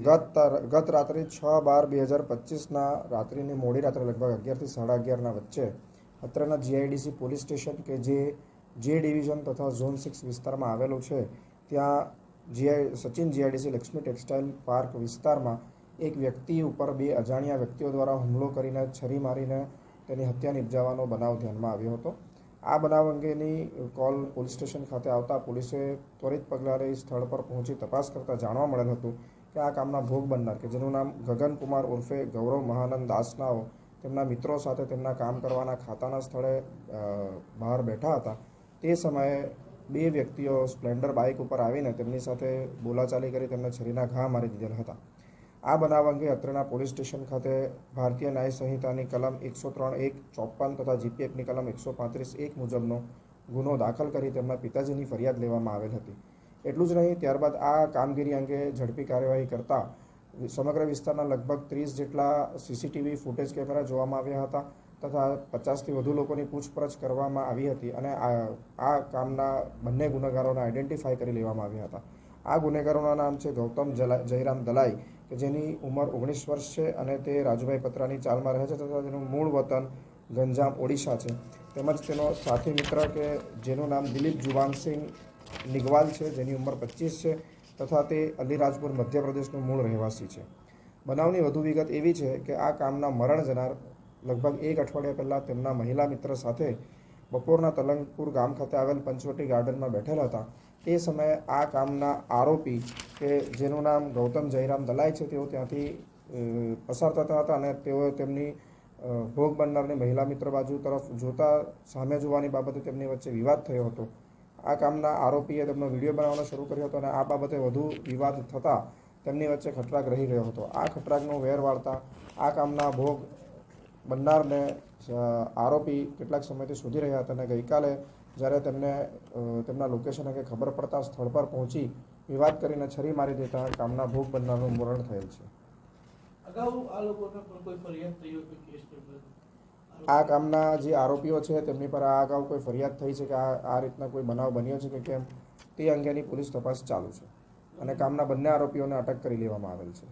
ગત ગત રાત્રે છ બાર બે હજાર પચીસના રાત્રિની મોડી રાત્રે લગભગ અગિયારથી સાડા અગિયારના વચ્ચે અત્રેના જીઆઈડીસી પોલીસ સ્ટેશન કે જે જે ડિવિઝન તથા ઝોન સિક્સ વિસ્તારમાં આવેલું છે, ત્યાં GI, Sachin GIDC Lakshmi textile park વિસ્તારમાં એક વ્યક્તિ ઉપર બે અજાણ્યા વ્યક્તિઓ દ્વારા હુમલો કરીને છરી મારીને તેની હત્યા નિપજાવવાનો બનાવ ધ્યાનમાં આવ્યો હતો. આ બનાવ અંગેની કોલ પોલીસ સ્ટેશન ખાતે આવતા પોલીસે ત્વરિત પગલાં લઈ સ્થળ પર પહોંચી તપાસ કરતાં જાણવા મળેલ હતું કે આ કામના ભોગ બનનાર, કે જેનું નામ ગગન કુમાર ઉર્ફે ગૌરવ મહાનંદ દાસનાઓ તેમના મિત્રો સાથે તેમના કામ કરવાના ખાતાના સ્થળે બહાર બેઠા હતા. તે સમયે બે વ્યક્તિઓ સ્પ્લેન્ડર બાઇક ઉપર આવીને તેમની સાથે બોલાચાલી કરી તેમને છરીના ઘા મારી દીધેલ હતા. આ બનાવ અંગે અત્રેના પોલીસ સ્ટેશન ખાતે ભારતીય ન્યાય સંહિતાની કલમ એકસો ત્રણ એક ચોપન તથા જીપીએફની કલમ એકસો પાંત્રીસ એક મુજબનો ગુનો દાખલ કરી તેમના પિતાજીની ફરિયાદ લેવામાં આવેલ હતી. એટલું જ નહીં, ત્યારબાદ આ કામગીરી અંગે ઝડપી કાર્યવાહી કરતા સમગ્ર વિસ્તારના લગભગ ત્રીસ જેટલા સીસીટીવી ફૂટેજ કેમેરા જોવામાં આવ્યા હતા તથા પચાસથી વધુ લોકોની પૂછપરછ કરવામાં આવી હતી અને આ કામના બંને ગુનેગારોને આઈડેન્ટિફાય કરી લેવામાં આવ્યા હતા. આ ગુનેગારોના નામ છે ગૌતમ જલા, જયરામ દલાઈ, કે જેની ઉંમર ઓગણીસ વર્ષ છે અને તે રાજુભાઈ પત્રાની ચાલમાં રહે છે તથા તેનું મૂળ વતન ગંજામ, ઓડિશા છે. તેમજ તેનો સાથી મિત્ર કે જેનું નામ દિલીપ જુવાનસિંહ નિગવાલ છે, જેની ઉંમર પચીસ છે, તથા તે અલીરાજપુર મધ્યપ્રદેશનું મૂળ રહેવાસી છે. બનાવની વધુ વિગત એવી છે કે આ કામના મરણ જનાર લગભગ એક અઠવાડિયા પહેલાં તેમના મહિલા મિત્ર સાથે બપોરના તલંગપુર ગામ ખાતે આવેલ પંચવટી ગાર્ડનમાં બેઠેલા હતા. તે સમયે આ કામના આરોપી કે જેનું નામ ગૌતમ જયરામ દલાઈ છે, તેઓ ત્યાંથી પસાર થતા હતા અને તેઓ તેમની ભોગ બનનારની મહિલા મિત્ર બાજુ તરફ જોતા સામે જોવાની બાબતે તેમની વચ્ચે વિવાદ થયો હતો. આ કામના આરોપીએ તેમનો વીડિયો બનાવવાનો શરૂ કર્યો હતો અને આ બાબતે વધુ વિવાદ થતાં તેમની વચ્ચે ખટરાગ રહી રહ્યો હતો. આ ખટરાગનો વેર વાળતા આ કામના ભોગ બનનારને આરોપી કેટલાક સમયથી શોધી રહ્યા હતા અને ગઈકાલે જ્યારે તેમને તેમના લોકેશન અંગે ખબર પડતા સ્થળ પર પહોંચી વિવાદ કરીને છરી મારી દેતા કામના ભોગ બનનારનું મરણ થયેલ છે. અગાઉ આ લોકોને પણ કોઈ ફરિયાદ થઈ હોય કેસ આ કામના જે આરોપીઓ છે, તેમની પર આ અગાઉ કોઈ ફરિયાદ થઈ છે કે આ આ રીતના કોઈ બનાવ બન્યો છે કે કેમ, તે અંગેની પોલીસ તપાસ ચાલુ છે. અને કામના બંને આરોપીઓને અટક કરી લેવામાં આવેલ છે.